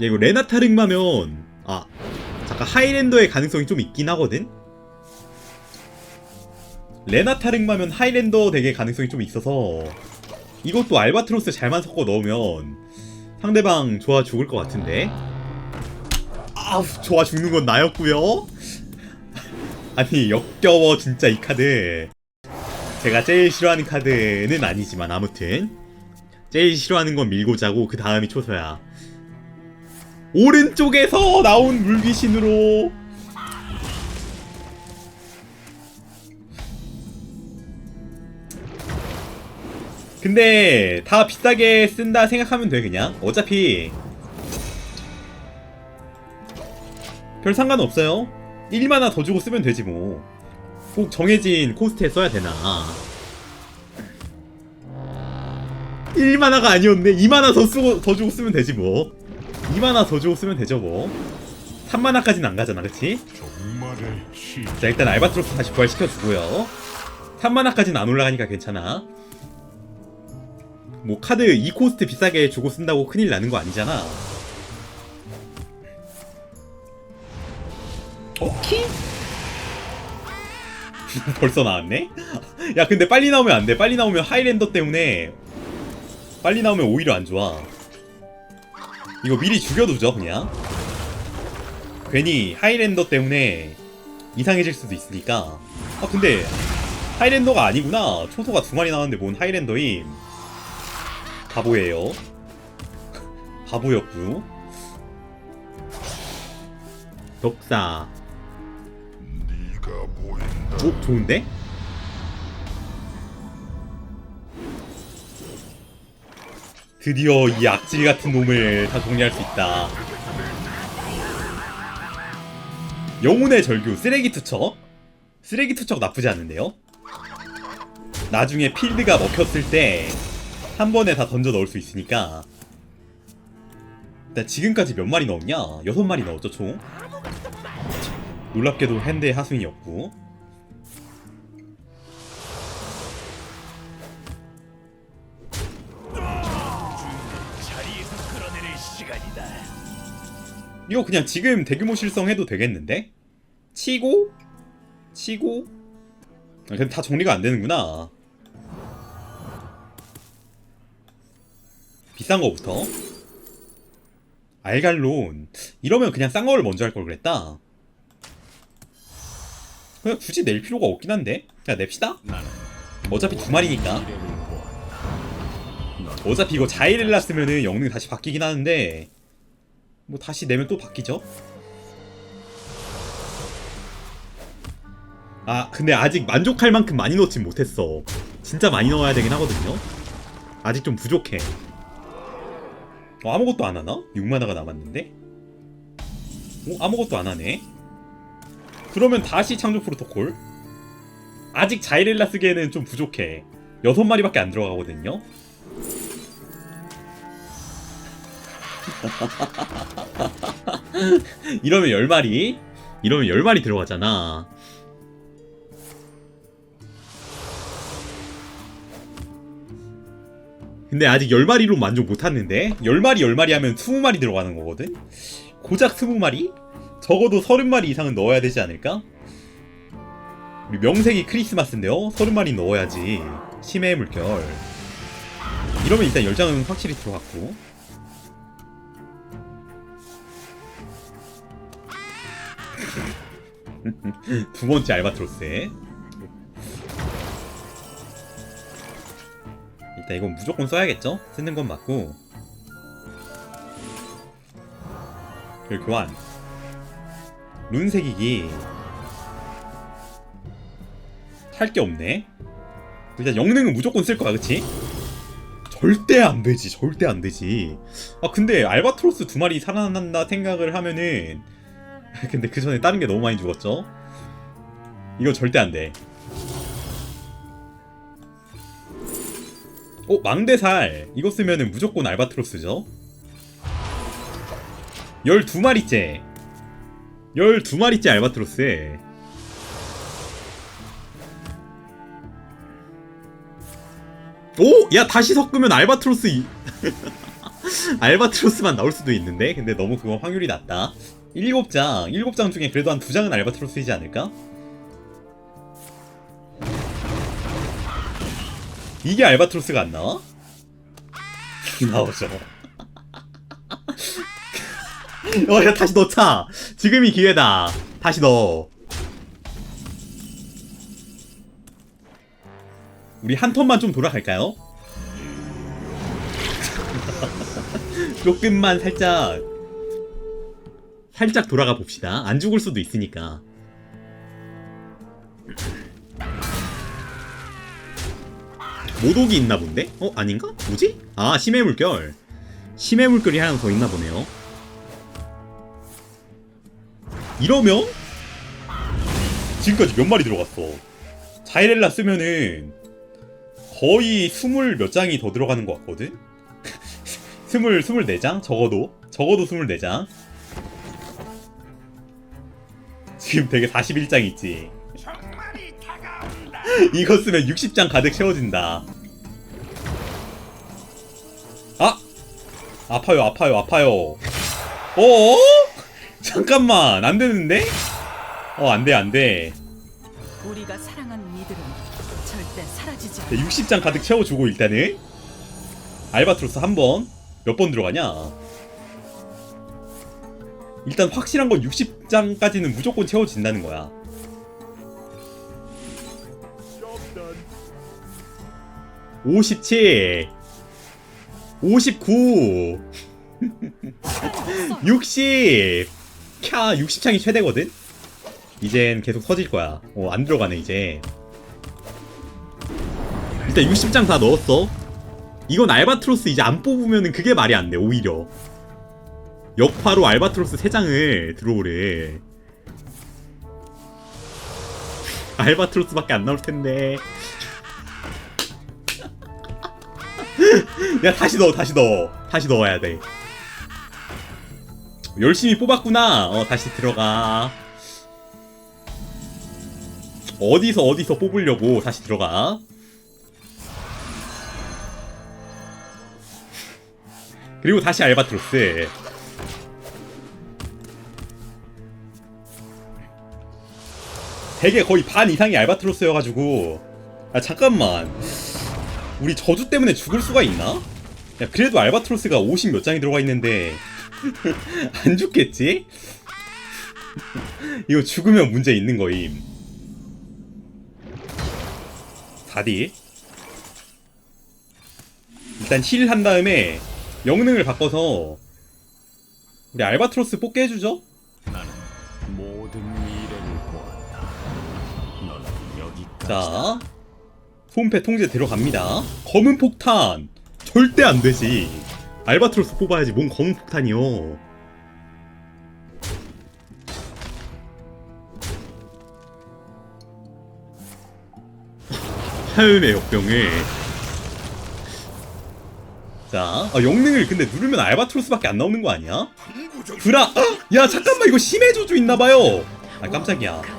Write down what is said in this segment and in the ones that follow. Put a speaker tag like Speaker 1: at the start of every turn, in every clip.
Speaker 1: 이거 레나타르마면 아 잠깐 하이랜더의 가능성이 좀 있긴 하거든. 레나타르마면 하이랜더 되게 가능성이 좀 있어서 이것도 알바트로스 잘만 섞어 넣으면 상대방 좋아 죽을 것 같은데. 아 좋아 죽는 건 나였고요. 아니 역겨워 진짜 이 카드. 제가 제일 싫어하는 카드는 아니지만 아무튼 제일 싫어하는 건 밀고 자고 그 다음이 초서야. 오른쪽에서 나온 물귀신으로. 근데 다 비싸게 쓴다 생각하면 돼 그냥. 어차피. 별 상관없어요. 1만화 더 주고 쓰면 되지 뭐. 꼭 정해진 코스트에 써야 되나. 1만화가 아니었네. 2만화 더 쓰고 더 주고 쓰면 되지 뭐 2만화 더 주고 쓰면 되죠 뭐. 3만화까지는 안 가잖아 그치? 자 일단 알바트로스 다시 부활시켜주고요. 3만화까지는 안 올라가니까 괜찮아. 뭐 카드 2코스트 비싸게 주고 쓴다고 큰일 나는 거 아니잖아. 오케이. 벌써 나왔네? 야 근데 빨리 나오면 안돼. 빨리 나오면 하이랜더 때문에 빨리 나오면 오히려 안 좋아 이거 미리 죽여두죠 그냥. 괜히 하이랜더 때문에 이상해질 수도 있으니까. 아 근데 하이랜더가 아니구나. 초소가 두 마리 나왔는데 뭔 하이랜더임? 바보예요. 바보였고요. 독사. 오 좋은데? 드디어 이 악질 같은 놈을 다 정리할 수 있다. 영혼의 절규 쓰레기 투척? 쓰레기 투척 나쁘지 않은데요? 나중에 필드가 먹혔을 때 한 번에 다 던져 넣을 수 있으니까. 일단 지금까지 몇 마리 넣었냐? 여섯 마리 넣었죠 총? 놀랍게도 핸드의 하승이었고 이거 그냥 지금 대규모 실성해도 되겠는데? 치고? 치고? 아, 근데 다 정리가 안 되는구나. 비싼 거부터. 알갈론. 이러면 그냥 싼 거를 먼저 할 걸 그랬다. 그냥 굳이 낼 필요가 없긴 한데? 그냥 냅시다. 어차피 두 마리니까. 어차피 이거 자이렐라 쓰면은 영능 다시 바뀌긴 하는데 뭐 다시 내면 또 바뀌죠? 아 근데 아직 만족할 만큼 많이 넣진 못했어. 진짜 많이 넣어야 되긴 하거든요. 아직 좀 부족해. 어, 아무것도 안 하나? 6만화가 남았는데? 어, 아무것도 안 하네. 그러면 다시 창조 프로토콜? 아직 자이렐라 쓰기에는 좀 부족해. 6마리밖에 안 들어가거든요 이러면 10마리? 이러면 10마리 들어가잖아. 근데 아직 10마리로 만족 못했는데? 10마리 10마리 하면 20마리 들어가는 거거든? 고작 20마리? 적어도 30마리 이상은 넣어야 되지 않을까? 우리 명색이 크리스마스인데요? 30마리 넣어야지. 심해의 물결. 이러면 일단 10장은 확실히 들어갔고 두 번째 알바트로스에 일단 이건 무조건 써야겠죠? 쓰는 건 맞고. 그리고 교환. 룬색이기. 할 게 없네. 일단 영능은 무조건 쓸 거야 그치? 절대 안 되지 절대 안 되지. 아 근데 알바트로스 두 마리 살아난다 생각을 하면은 근데 그 전에 다른 게 너무 많이 죽었죠? 이거 절대 안 돼. 어, 망대살. 이거 쓰면은 무조건 알바트로스죠? 12마리째. 12마리째 알바트로스에. 오! 야, 다시 섞으면 알바트로스 이... 알바트로스만 나올 수도 있는데 근데 너무 그건 확률이 낮다 7장 7장 중에 그래도 한 2장은 알바트로스이지 않을까? 이게 알바트로스가 안 나와? 나오죠 어 야 다시 넣자 지금이 기회다 다시 넣어 우리 한 턴만 좀 돌아갈까요? 조금만 살짝 살짝 돌아가 봅시다. 안 죽을 수도 있으니까. 모독이 있나 본데? 어 아닌가? 뭐지? 아 심해 물결. 심해 물결이 하나 더 있나 보네요. 이러면 지금까지 몇 마리 들어갔어. 자이렐라 쓰면은 거의 스물 몇 장이 더 들어가는 것 같거든? 스물, 스물 네 장? 적어도? 적어도 스물 네 장? 지금 되게 41장 있지. 이거 쓰면 60장 가득 채워진다. 아! 아파요, 아파요, 아파요. 어? 잠깐만, 안 되는데? 어, 안 돼, 안 돼.
Speaker 2: 우리가 사랑하는 이들은 절대 사라지지 않아.
Speaker 1: 네, 60장 가득 채워주고 일단은 알바트로스 한 번 몇 번 들어가냐 일단 확실한 건 60장까지는 무조건 채워진다는 거야 57 59 60캬 60창이 최대거든? 이젠 계속 터질 거야 어 안 들어가네 이제 일단 60장 다 넣었어. 이건 알바트로스 이제 안 뽑으면은 그게 말이 안 돼, 오히려. 역파로 알바트로스 3장을 들어오래. 알바트로스밖에 안 나올 텐데. 야, 다시 넣어, 다시 넣어. 다시 넣어야 돼. 열심히 뽑았구나. 어, 다시 들어가. 어디서 어디서 뽑으려고 다시 들어가. 그리고 다시 알바트로스. 되게 거의 반 이상이 알바트로스여가지고. 아, 잠깐만. 우리 저주 때문에 죽을 수가 있나? 야, 그래도 알바트로스가 50 몇 장이 들어가 있는데. 안 죽겠지? 이거 죽으면 문제 있는 거임. 4D. 일단 힐 한 다음에 영능을 바꿔서 우리 알바트로스 뽑게 해주죠?
Speaker 3: 나는 모든
Speaker 1: 자 소음패 통제 들어갑니다. 검은 폭탄. 절대 안 되지. 알바트로스 뽑아야지 뭔 검은 폭탄이요. 화염의 역병을 자 아, 영능을 근데 누르면 알바트로스밖에 안 나오는 거 아니야? 브라 아, 야 잠깐만 이거 심해 저주 있나봐요. 아 깜짝이야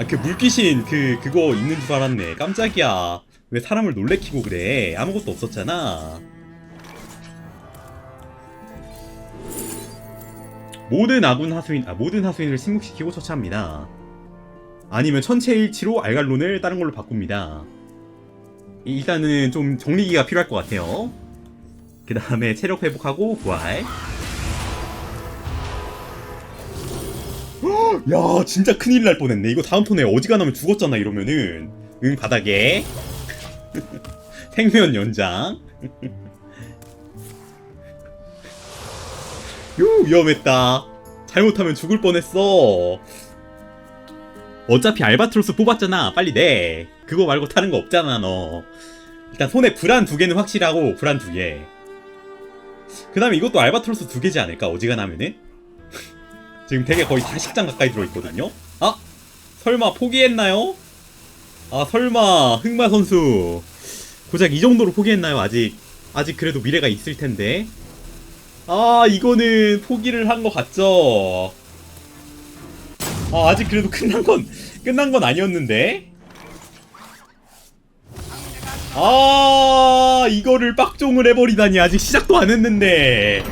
Speaker 1: 아 그 물귀신 그 그거 있는 줄 알았네. 깜짝이야. 왜 사람을 놀래키고 그래? 아무것도 없었잖아. 모든 아군 하수인 아 모든 하수인을 침묵시키고 처치합니다. 아니면 천체일치로 알갈론을 다른 걸로 바꿉니다. 이- 일단은 좀 정리기가 필요할 것 같아요. 그 다음에 체력 회복하고 부활 야 진짜 큰일 날 뻔했네. 이거 다음 턴에 어지간하면 죽었잖아 이러면은. 응 바닥에. 생면 연장. 요 위험했다. 잘못하면 죽을 뻔했어. 어차피 알바트로스 뽑았잖아. 빨리 내. 그거 말고 타는 거 없잖아 너. 일단 손에 불안 두 개는 확실하고 불안 두개그 다음에 이것도 알바트로스 두 개지 않을까 어지간하면은 지금 되게 거의 40장 가까이 들어있거든요? 아! 설마 포기했나요? 아 설마 흑마 선수 고작 이 정도로 포기했나요? 아직 아직 그래도 미래가 있을 텐데 아 이거는 포기를 한 것 같죠? 아 아직 그래도 끝난 건 끝난 건 아니었는데 아 이거를 빡종을 해버리다니 아직 시작도 안 했는데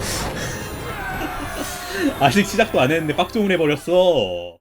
Speaker 1: 아직 시작도 안 했는데 빡종을 해버렸어